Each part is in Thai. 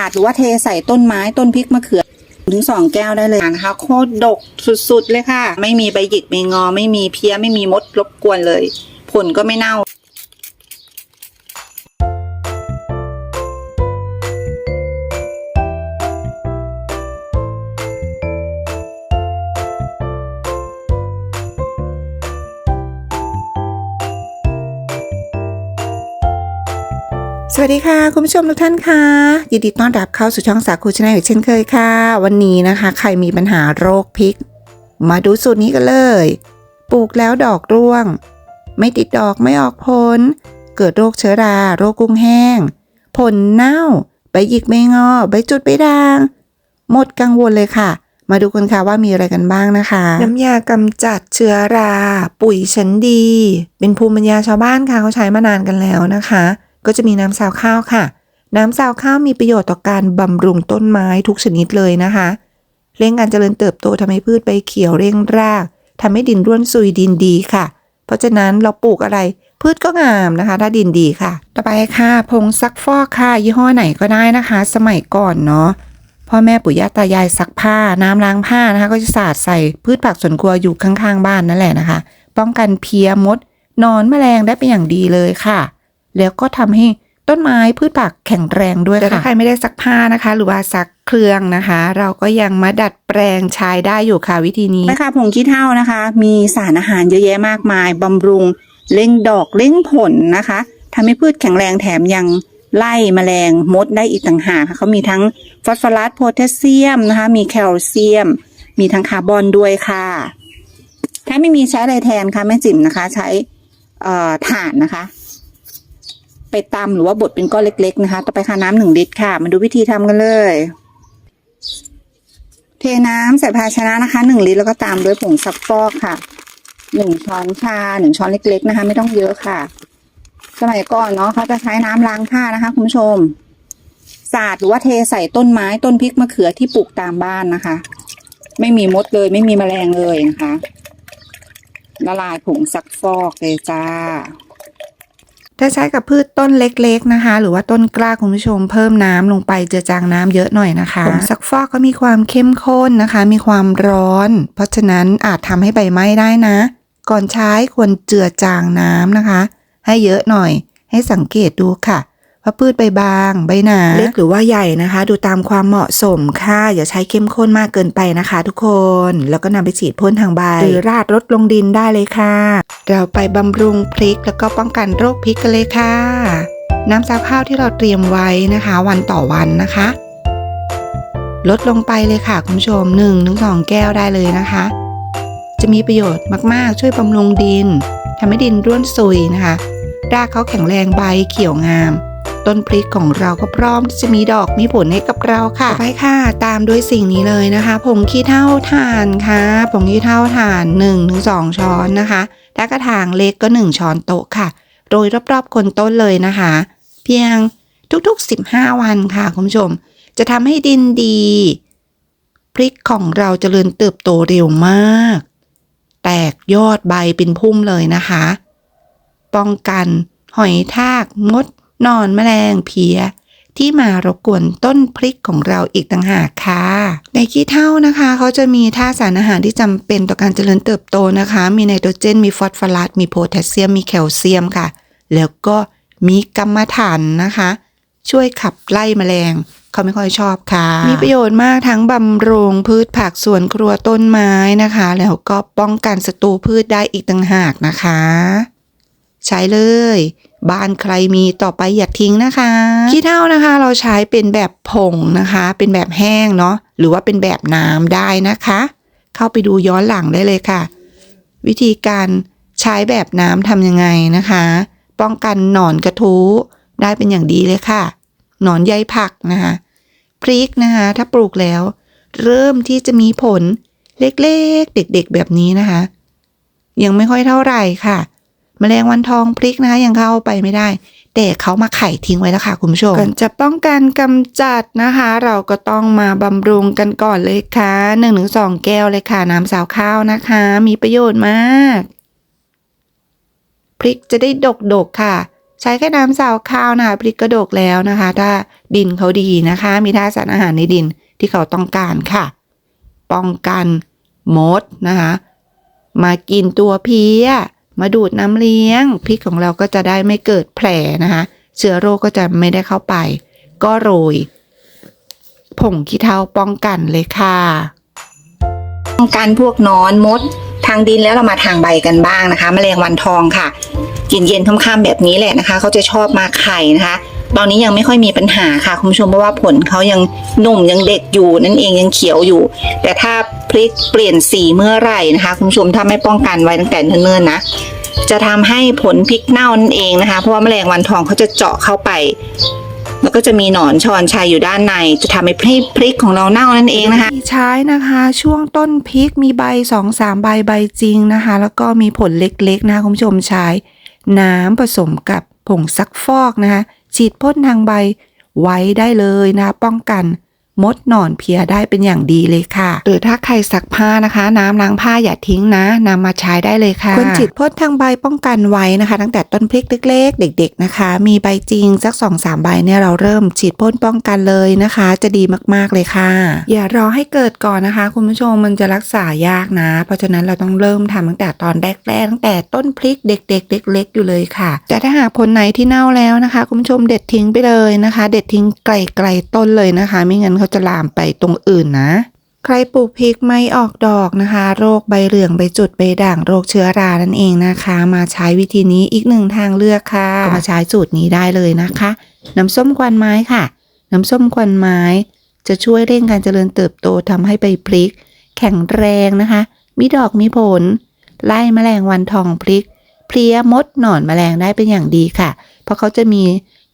าดหรือว่าเทใส่ต้นไม้ต้นพริกมะเขือถึงสองแก้วได้เลยนะคะโคตรดกสุดๆเลยค่ะ ไม่มีใบหยิกไม่งอ ไม่มีเพี้ยไม่มีมดรบกวนเลย ผลก็ไม่เน่า วัสดีค่ะ คุณผู้ชมทุกท่านค่ะยินดีต้อนรับเข้าสู่ช่องสาคูชาแนลอีกเช่นเคยค่ะ วันนี้นะคะ ใครมีปัญหาโรคพิกมาดูสูตรนี้กันเลย ปลูกแล้วดอกร่วง ไม่ติดดอกไม่ออกผล เกิดโรคเชื้อรา โรคกุ้งแห้ง ผลเน่า ใบหยิกไม่งอ ใบจุดใบด่าง หมดกังวลเลยค่ะ มาดูกันค่ะว่ามีอะไรกันบ้างนะคะ น้ำยากำจัดเชื้อรา ปุ๋ยชั้นดี เป็นภูมิปัญญาชาวบ้านค่ะเขาใช้มานานกันแล้วนะคะ ก็จะมีน้ำซาวข้าวค่ะ น้ำซาวข้าวมีประโยชน์ต่อการบำรุงต้นไม้ทุกชนิดเลยนะคะ เร่งการเจริญเติบโตทำให้พืชใบเขียวเร่งรากทำให้ดินร่วนซุยดินดีค่ะ เพราะฉะนั้นเราปลูกอะไรพืชก็งามนะคะ ถ้าดินดีค่ะ ต่อไปค่ะ ผงซักฟอกค่ะ ยี่ห้อไหนก็ได้นะคะ สมัยก่อนเนาะพ่อแม่ปู่ย่าตายายซักผ้า น้ำล้างผ้านะคะ ก็จะสาดใส่พืชผักสวนครัวอยู่ข้างๆ บ้านนั่นแหละนะคะ ป้องกันเพี้ยมดนอนแมลงได้เป็นอย่างดีเลยค่ะ แล้วก็ทำให้ต้นไม้พืชผักแข็งแรงด้วยค่ะแต่ถ้าใครไม่ได้ซักผ้านะคะ หรือว่าซักเครื่องนะคะ เราก็ยังมาดัดแปลงใช้ได้อยู่ค่ะวิธีนี้ไปค่ะผงขี้เถ้านะคะ มีสารอาหารเยอะแยะมากมายบำรุงเร่งดอกเร่งผลนะคะทำให้พืชแข็งแรงแถมยังไล่แมลงมดได้อีกต่างหากค่ะเขามีทั้งฟอสฟอรัสโพแทสเซียมนะคะ มีแคลเซียม มีทั้งคาร์บอนด้วยค่ะ ถ้าไม่มีใช้อะไรแทนคะแม่จิ๋มนะคะ ใช้เอ่อถ่านนะคะ ไปตำหรือว่าบดเป็นก้อนเล็ก ๆ นะคะ ต่อไปค่ะน้ำหนึ่งลิตรค่ะ มาดูวิธีทำกันเลย เทน้ำใส่ภาชนะนะคะหนึ่งลิตรแล้วก็ตามด้วยผงซักฟอกค่ะหนึ่งช้อนชาหนึ่งช้อนเล็ก ๆ นะคะ ไม่ต้องเยอะค่ะ สมัยก่อนเนาะเขาจะใช้น้ำล้างผ้านะคะ คุณผู้ชมสาดหรือว่าเทใส่ต้นไม้ต้นพริกมะเขือที่ปลูกตามบ้านนะคะ ไม่มีมดเลยไม่มีแมลงเลยนะคะละลายผงซักฟอกเลยจ้า ถ้าใช้กับพืชต้นเล็กๆนะคะ หรือว่าต้นกล้าคุณผู้ชมเพิ่มน้ำลงไปเจือจางน้ำเยอะหน่อยนะคะผงซักฟอกก็มีความเข้มข้นนะคะ มีความร้อน เพราะฉะนั้นอาจทำให้ใบไหม้ได้นะ ก่อนใช้ควรเจือจางน้ำนะคะ ให้เยอะหน่อย ให้สังเกตดูค่ะว่าพืชใบบาง ใบหนาเล็กหรือว่าใหญ่นะคะ ดูตามความเหมาะสมค่ะ อย่าใช้เข้มข้นมากเกินไปนะคะ ทุกคน แล้วก็นำไปฉีดพ่นทางใบหรือราดรดลงดินได้เลยค่ะ เราไปบำรุงพริกแล้วก็ป้องกันโรคพริกกันเลยค่ะ น้ำซาวข้าวที่เราเตรียมไว้นะคะ วันต่อวันนะคะ ลดลงไปเลยค่ะคุณผู้ชม1-2 แก้วได้เลยนะคะ จะมีประโยชน์มากๆ ช่วยบำรุงดินทำให้ดินร่วนซุยนะคะรากเขาแข็งแรงใบเขียวงาม ต้นพริกของเราก็พร้อมที่จะมีดอกมีผลให้กับเราค่ะไปค่ะ ตามด้วยสิ่งนี้เลยนะคะผงขี้เถ้าถ่านค่ะผงขี้เถ้าถ่าน 1-2 ช้อนนะคะ ถ้ากระถางเล็กก็ 1 ช้อนโต๊ะค่ะ โรยรอบๆคนต้นเลยนะคะ เพียงทุกๆ 15 วันค่ะคุณผู้ชม จะทำให้ดินดี พริกของเราจเจริญเติบโตเร็วมาก แตกยอดใบเป็นพุ่มเลยนะคะ ป้องกันหอยทากมดนอนแมลงเพีย ที่มารบกวนต้นพริกของเราอีกต่างหากค่ะ ในขี้เถ้านะคะเขาจะมีธาตุสารอาหารที่จำเป็นต่อการเจริญเติบโตนะคะ มีไนโตรเจน มีฟอสฟอรัส มีโพแทสเซียม มีแคลเซียมค่ะ แล้วก็มีกัมมันฐานนะคะ ช่วยขับไล่แมลงเขาไม่ค่อยชอบค่ะ มีประโยชน์มากทั้งบำรุงพืชผักสวนครัวต้นไม้นะคะ แล้วก็ป้องกันศัตรูพืชได้อีกต่างหากนะคะ ใช้เลย บ้านใครมีต่อไปอย่าทิ้งนะคะขี้เถ้านะคะเราใช้เป็นแบบผงนะคะ เป็นแบบแห้งเนาะหรือว่าเป็นแบบน้ำได้นะคะ เข้าไปดูย้อนหลังได้เลยค่ะ วิธีการใช้แบบน้ำทำยังไงนะคะ ป้องกันหนอนกระทู้ได้เป็นอย่างดีเลยค่ะ หนอนใยผักนะคะพริกนะคะถ้าปลูกแล้ว เริ่มที่จะมีผลเล็กๆ เด็กๆแบบนี้นะคะ ยังไม่ค่อยเท่าไหร่ค่ะ แมลงวันทองพริกนะคะยังเข้าไปไม่ได้ แต่เขามาไข่ทิ้งไว้แล้วค่ะคุณผู้ชมก่อนจะป้องกันกำจัดนะคะ เราก็ต้องมาบำรุงกันก่อนเลยค่ะหนึ่งถึงสองแก้วเลยค่ะ น้ำสาวข้าวนะคะ มีประโยชน์มาก พริกจะได้ดกๆค่ะ ใช้แค่น้ำสาวข้าวนะคะพริกกระดกแล้วนะคะ ถ้าดินเขาดีนะคะ มีธาตุสารอาหารในดินที่เขาต้องการค่ะ ป้องกันมดนะคะ มากินตัวเพี้ย มาดูดน้ำเลี้ยงพริกของเราก็จะได้ไม่เกิดแผลนะคะเชื้อโรคก็จะไม่ได้เข้าไป ก็โรยผงขี้เถ้าป้องกันเลยค่ะป้องกันพวกนอนมด ทางดินแล้วเรามาทางใบกันบ้างนะคะมแมลงวันทองค่ะกินเย็นๆค่ำๆแบบนี้แหละนะคะเขาจะชอบมาไข่นะคะ ตอนนี้ยังไม่ค่อยมีปัญหาค่ะคุณผู้ชมเพราะว่าผลเขายังหนุ่มยังเด็กอยู่นั่นเองยังเขียวอยู่ แต่ถ้าพริกเปลี่ยนสีเมื่อไหร่นะคะคุณผู้ชมถ้าไม่ป้องกันไว้ตั้งแต่เนิ่นๆนะจะทำให้ผลพริกเน่านั่นเองนะคะ เพราะว่าแมลงวันทองเขาจะเจาะเข้าไป แล้วก็จะมีหนอนชอนชัยอยู่ด้านใน จะทำให้พริกของเราเน่านั่นเองนะคะ ใช้นะคะ ช่วงต้นพริกมีใบสองสามใบใบจริงนะคะ แล้วก็มีผลเล็กๆนะคะคุณผู้ชมใช้น้ำผสมกับผงซักฟอกนะคะ ฉีดพ่นทางใบไว้ได้เลยนะคะป้องกัน มดหนอนเพียได้เป็นอย่างดีเลยค่ะ หรือถ้าใครซักผ้านะคะ น้ำล้างผ้าอย่าทิ้งนะนำมาใช้ได้เลยค่ะควรฉีดพ่นทางใบป้องกันไว้นะคะ ตั้งแต่ต้นพริกเล็ก ๆ เด็ก ๆนะคะ มีใบจริงสัก2อสามใบเนี่ยเราเริ่มฉีดพ่นป้องกันเลยนะคะ จะดีมากๆเลยค่ะ อย่ารอให้เกิดก่อนนะคะ คุณผู้ชมมันจะรักษายากนะ เพราะฉะนั้นเราต้องเริ่มทำตั้งแต่ตอนแรกๆตั้งแต่ต้นพริกเด็ก ๆ เล็ก ๆ อยู่เลยค่ะ แต่ถ้าหากผลไหนที่เน่าแล้วนะคะ คุณผู้ชมเด็ดทิ้งไปเลยนะคะ เด็ดทิ้งไกลๆต้นเลยนะคะ ไม่งั้นเขาจะลามไปตรงอื่นนะ ใครปลูกพริกไม่ออกดอกนะคะ โรคใบเหลืองใบจุดใบด่างโรคเชื้อรานั่นเองนะคะ มาใช้วิธีนี้อีกหนึ่งทางเลือกค่ะก็มาใช้สูตรนี้ได้เลยนะคะ น้ำส้มควันไม้ค่ะ น้ำส้มควันไม้ จะช่วยเร่งการเจริญเติบโตทำให้ใบพริก แข็งแรงนะคะ มีดอกมีผล ไล่แมลงวันทองพริกเพลี้ยมดหนอนแมลงได้เป็นอย่างดีค่ะ เพราะเขาจะมี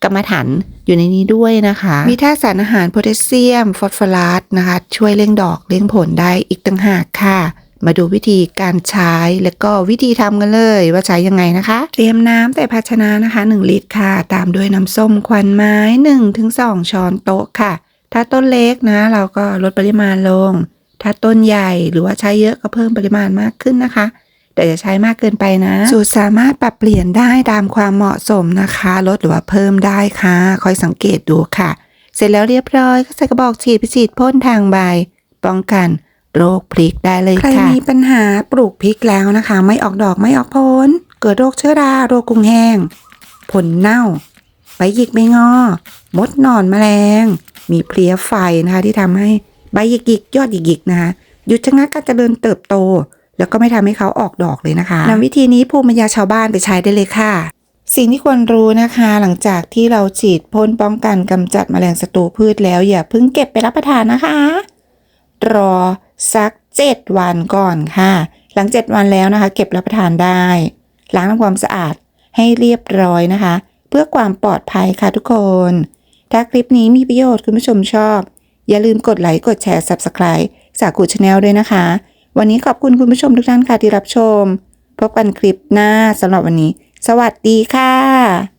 กรรมฐานอยู่ในนี้ด้วยนะคะ มีธาตุสารอาหารโพแทสเซียม ฟอสฟอรัสนะคะ ช่วยเร่งดอกเร่งผลได้อีกต่างหากค่ะ มาดูวิธีการใช้แล้วก็วิธีทำกันเลยว่าใช้ยังไงนะคะ เตรียมน้ำแต่ภาชนะนะคะ 1 ลิตรค่ะ ตามด้วยน้ำส้มควันไม้ 1-2 ช้อนโต๊ะค่ะ ถ้าต้นเล็กนะ เราก็ลดปริมาณลง ถ้าต้นใหญ่หรือว่าใช้เยอะก็เพิ่มปริมาณมากขึ้นนะคะ แต่อย่าใช้มากเกินไปนะ สูตรสามารถปรับเปลี่ยนได้ตามความเหมาะสมนะคะ ลดหรือว่าเพิ่มได้ค่ะ คอยสังเกตดูค่ะ เสร็จแล้วเรียบร้อยก็ใส่กระบอกฉีดไปฉีดพ่นทางใบ ป้องกันโรคพริกได้เลยค่ะ ใครมีปัญหาปลูกพริกแล้วนะคะ ไม่ออกดอกไม่ออกผล เกิดโรคเชื้อรา โรคกุ้งแห้ง ผลเน่าใบหยิกใบงอ มดหนอนแมลง มีเพลี้ยไฟนะคะ ที่ทำให้ใบหยิกหยิกๆยอดหยิกหยิกๆนะคะหยุดชะงักการเจริญเติบโต แล้วก็ไม่ทำให้เขาออกดอกเลยนะคะนำวิธีนี้ภูมิปัญญาชาวบ้านไปใช้ได้เลยค่ะ สิ่งที่ควรรู้นะคะ หลังจากที่เราฉีดพ่นป้องกันกำจัดแมลงศัตรูพืชแล้วอย่าเพิ่งเก็บไปรับประทานนะคะ รอสัก 7 วันก่อนค่ะ หลัง 7 วันแล้วนะคะ เก็บรับประทานได้ ล้างทำความสะอาดให้เรียบร้อยนะคะ เพื่อความปลอดภัยค่ะทุกคน ถ้าคลิปนี้มีประโยชน์คุณผู้ชมชอบ อย่าลืมกดไลค์กดแชร์ Subscribe สากูชาแนลด้วยนะคะ วันนี้ขอบคุณคุณผู้ชมทุกท่านค่ะที่รับชม พบกันคลิปหน้าสำหรับวันนี้ สวัสดีค่ะ